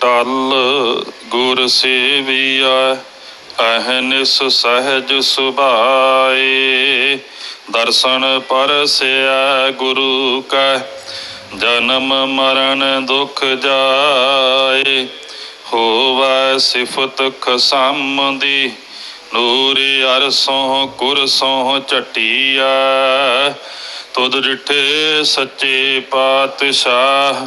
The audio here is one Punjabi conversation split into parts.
ਟਲ ਗੁਰ ਸੇਵੀਆ ਅਹਨਿਸ ਸਹਿਜ ਸੁਭਾਏ। ਦਰਸ਼ਨ ਪਰਸਿਆ ਗੁਰੂ ਕੈ, ਜਨਮ ਮਰਨ ਦੁਖ ਜਾਏ। ਹੋਵੈ ਸਿਫਤ ਖਸਮ ਦੀ ਨੂਰ ਅਰਸੋਂ ਕੁਰਸੋਂ ਚਟੀਆ ਤੁਧ ਡਿਠੇ ਸੱਚੇ ਪਾਤਸ਼ਾਹ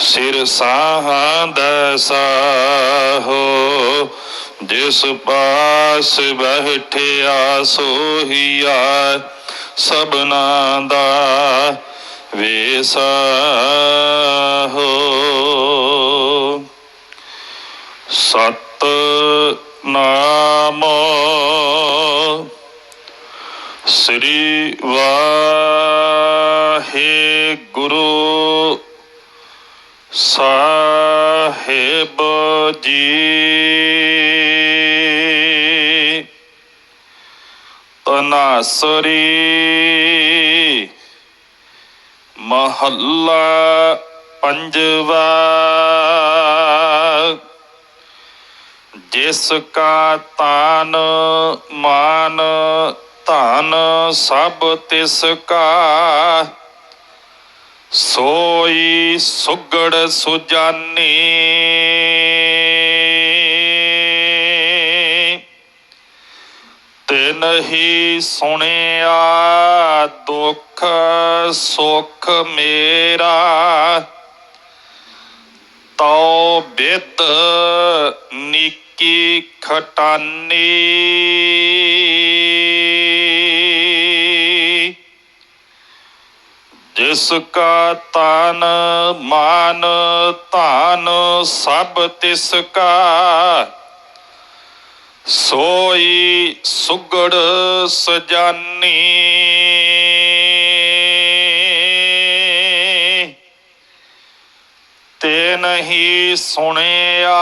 ਸਿਰ ਸਾਹਾਂ ਦਾ ਸਾਹੋ, ਜਿਸ ਪਾਸ ਬੈਠਿਆ ਸੋਹੀਆ ਸਭਨਾ ਦਾ ਵੇਸਾਹੋ। ਸਤ ਨਾਮ ਸ੍ਰੀ ਵਾਹਿਗੁਰੂ। ਸਾਹਿਬ ਜੀ। ਤਨਾਸਰੀ ਮਹੱਲਾ ਪੰਜਵਾ। ਜਿਸ ਕਾ ਤਾਨ ਮਾਨ ਧਨ ਸਭ ਤਿਸ ਕਾ ਸੋਈ ਸੁਗੜ ਸੁਜਾਨੀ। ਤਿਨ ਹੀ ਸੁਣਿਆ ਦੁੱਖ ਸੁਖ ਮੇਰਾ। ਤਉ ਬਿਤ ਨਿੱਕੀ ਖਟਾਨੀ। ਜਿਸ ਕਾ ਤਨ ਮਾਨ ਧਨ ਸਭ ਤਿਸ ਕਾ, ਸੋਈ ਸੁਗੜ ਸਜਾਨੀ। ਤੇ ਨਹੀਂ ਸੁਣਿਆ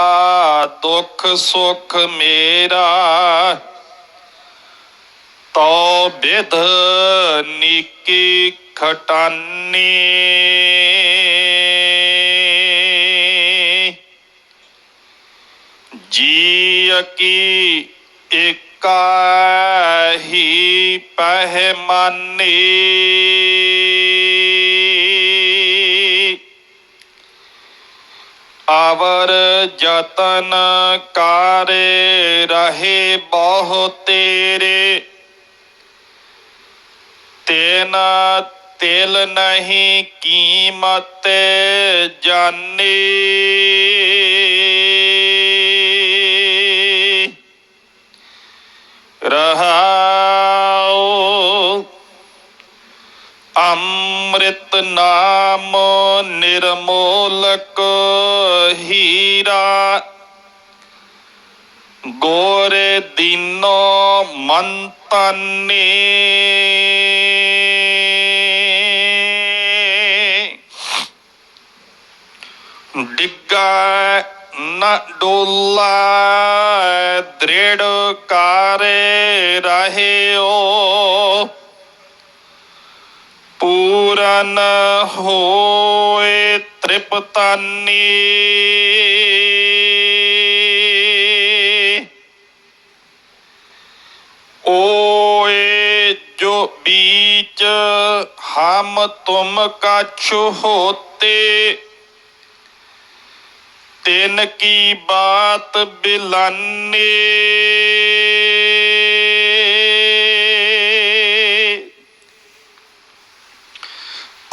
ਦੁੱਖ ਸੁਖ ਮੇਰਾ ਤੋ ਬਿਧ ਨੀਕੀ ਖਟਾਨੀ ਜੀ ਕੀ ਏਕਾ ਹੀ ਪਹਿਮਾਨੀ ਆਵਰ ਜਤਨ ਕਾਰੇ ਰਹੇ ਬਹੁ ਤੇਰੇ ਤੇਨ ਤਿਲ ਨਹੀਂ ਕੀਮਤ ਜਾਣੀ ਰਹਾਉ ਅੰਮ੍ਰਿਤ ਨਾਮ ਨਿਰਮੋਲਕ ਹੀਰਾ। ਗੋਰੇ ਦੀਨੋ ਮੰਤਨੀ। ਡਿੱਗਾ ਨਾ ਡੋਲਾ, ਦ੍ਰਿੜ ਕਾਰੇ ਰਹਿਓ। ਪੂਰਨ ਹੋਏ ਤ੍ਰਿਪਤਾਨੀ। ਓਏ ਜੋ ਬੀਚ ਹਮ ਤੁਮ ਕਛੁ ਹੋਤੇ ਤਿਨ ਕੀ ਬਾਤ ਬਿਲਾਨੇ?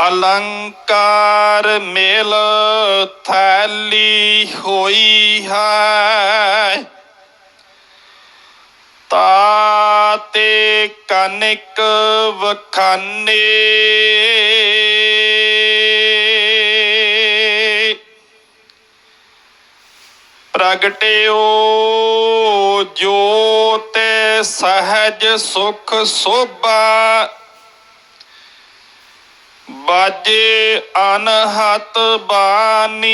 ਅਲੰਕਾਰ ਮੇਲ ਥੈਲੀ ਹੋਈ ਹੈ। ਤਾਤੇ ਕਨਿਕ ਵਖਾਨੇ। ਪ੍ਰਗਟਿਓ ਜੋ ਸਹਿਜ ਸੁਖ ਸੋਭਾ। ਬਾਜੇ ਅਨਹਤ ਬਾਣੀ।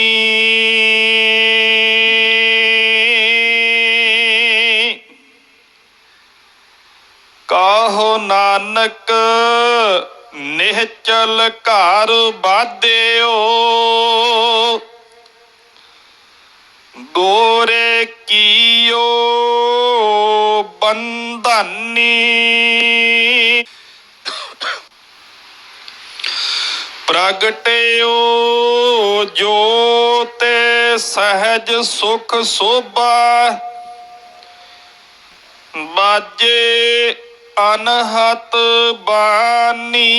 ਕਾਹੋ ਨਾਨਕ ਨਿਹਚਲ ਘਰ ਬਾਧਿਓ ਗੋਰੇ ਕੀਓ ਬੰਧਾਨੀ। ਪ੍ਰਗਟਿਓ ਜੋਤੇ ਸਹਿਜ ਸੁਖ ਸੋਭਾ। ਬਾਜੇ ਅਨਹਤ ਬਾਣੀ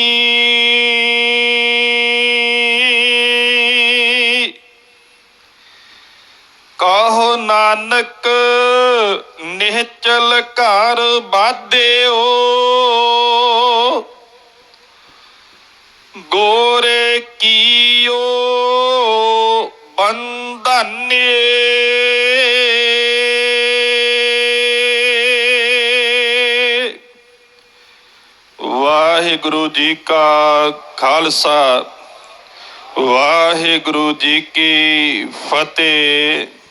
ਕਹੋ ਨਾਨਕ ਨਿਹਚਲ ਘਰ ਬਾਧਿਓ ਗੋਰੇ ਕੀਓ ਬੰਧਨੇ। ਵਾਹਿਗੁਰੂ ਜੀ ਕਾ ਖਾਲਸਾ। ਵਾਹਿਗੁਰੂ ਜੀ ਕੀ ਫਤਿਹ।